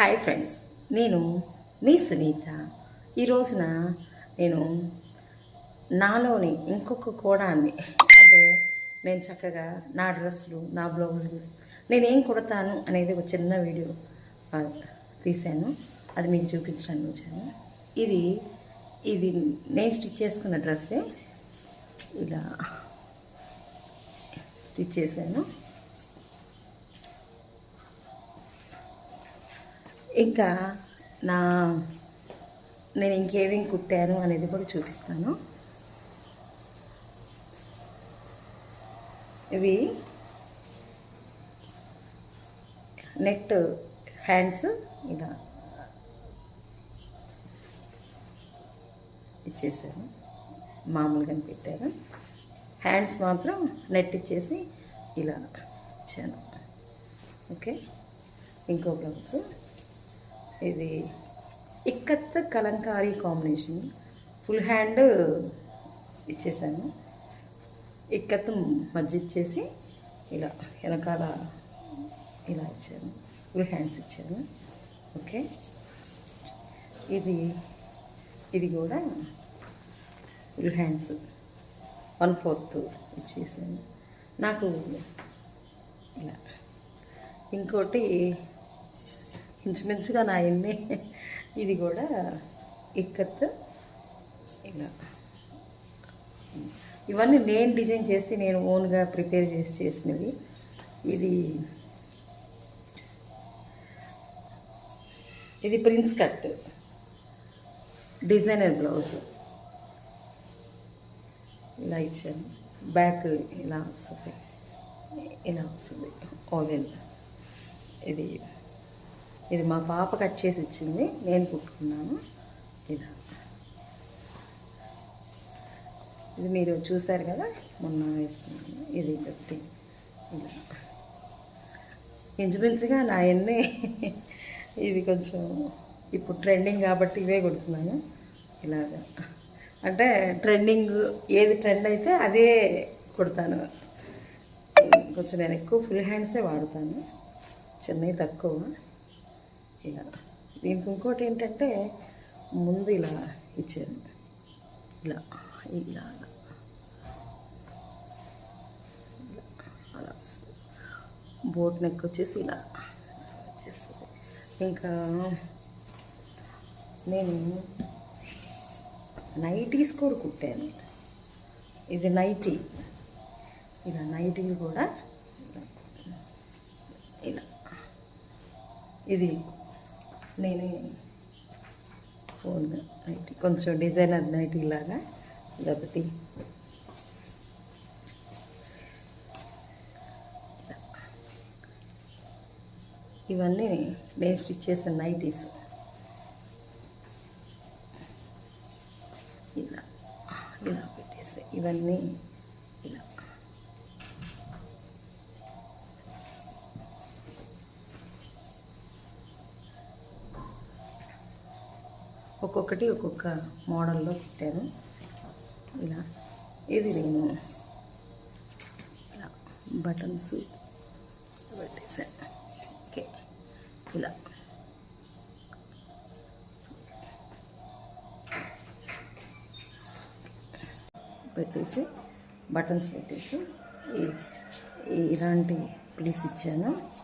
Hi friends నేను మీ సునీత. ఈ రోజున నేను నాలోని ఇంకొక కోణాన్ని అంటే నేను చక్కగా నా డ్రెస్సులు నా బ్లౌజులు నేనేం కుడతాను అనేది ఒక చిన్న వీడియో తీశాను. అది మీకు చూపించడానికి వచ్చాను. ఇది ఇది నేను స్టిచ్ చేసుకున్న డ్రెస్సే. ఇలా స్టిచ్ చేశాను. ఇంకా నా నేను ఇంకేమేమి కుట్టాను అనేది కూడా చూపిస్తాను. ఇవి నెట్ హ్యాండ్స్ ఇలా ఇచ్చేసాను. మామూలుగా పెట్టాను. హ్యాండ్స్ మాత్రం నెట్ ఇచ్చేసి ఇలా ఇచ్చాను. ఓకే? ఇంకో బ్లౌజ్. ఇది ikat kalamkari combination full hand ఇచ్చేసాను. ఇక్కత్ మధ్య ఇచ్చేసి ఇలా వెనకాల ఇలా ఇచ్చాను. ఫుల్ హ్యాండ్స్ ఇచ్చాను. ఓకే. ఇది ఇది కూడా ఫుల్ హ్యాండ్స్ వన్ ఫోర్త్ ఇచ్చేసాను. నాకు ఇలా. ఇంకోటి ఇంచుమించుగా నా ఎన్ని ఇది కూడా ఇక్కత్ ఇలా. ఇవన్నీ నేను డిజైన్ చేసి నేను ఓన్గా ప్రిపేర్ చేసి చేసినవి. ఇది ఇది ప్రిన్స్ కట్. Designer blouse. ఇలా ఇచ్చాను. బ్యాక్ ఇలా వస్తుంది. ఇలా వస్తుంది. ఓవెన్. ఇది ఇది మా పాప కట్ చేసి ఇచ్చింది. నేను కుట్టుకున్నాను. ఇలా ఇది మీరు చూసారు కదా? మొన్న వేసుకున్నాను. ఇది ఒకటి ఇలా ఇంచుమించుగా నా అన్నీ ఇది కొంచెం ఇప్పుడు ట్రెండింగ్ కాబట్టి ఇవే కుడుతున్నాను. ఇలాగా. అంటే ట్రెండింగ్ ఏది ట్రెండ్ అయితే అదే కుడతాను. కొంచెం నేను ఎక్కువ ఫుల్ హ్యాండ్సే వాడతాను. చిన్నవి తక్కువ. ఇలా దీనికి ఇంకోటి ఏంటంటే ముందు ఇలా ఇచ్చాను ఇలా ఇలా అలా. బోట్ నెక్ వచ్చేసి ఇలా వచ్చేస్తుంది. ఇంకా నేను నైటీస్ కూడా కుట్టాను. ఇది నైటీ. ఇలా నైటీలు కూడా ఇలా. ఇది నేనే ఫోన్ నైటీ కొంచెం డిజైనర్ నైటీ లాగా ఇదొకటి ఇవన్నీ నేను స్టిచ్ చేసిన నైటీస్. ఇలా ఇలా పెట్టేసి ఇవన్నీ ఇలా. ఒక్కొక్కటి ఒక్కొక్క మోడల్లో కుట్టాను ఇలా. ఇది నేను ఇలా బటన్స్ పెట్టేసాను ఓకే. ఇలా. పెట్టేసి బటన్స్ పెట్టేసి ఈ- ఇలాంటి ప్లీస్ ఇచ్చాను.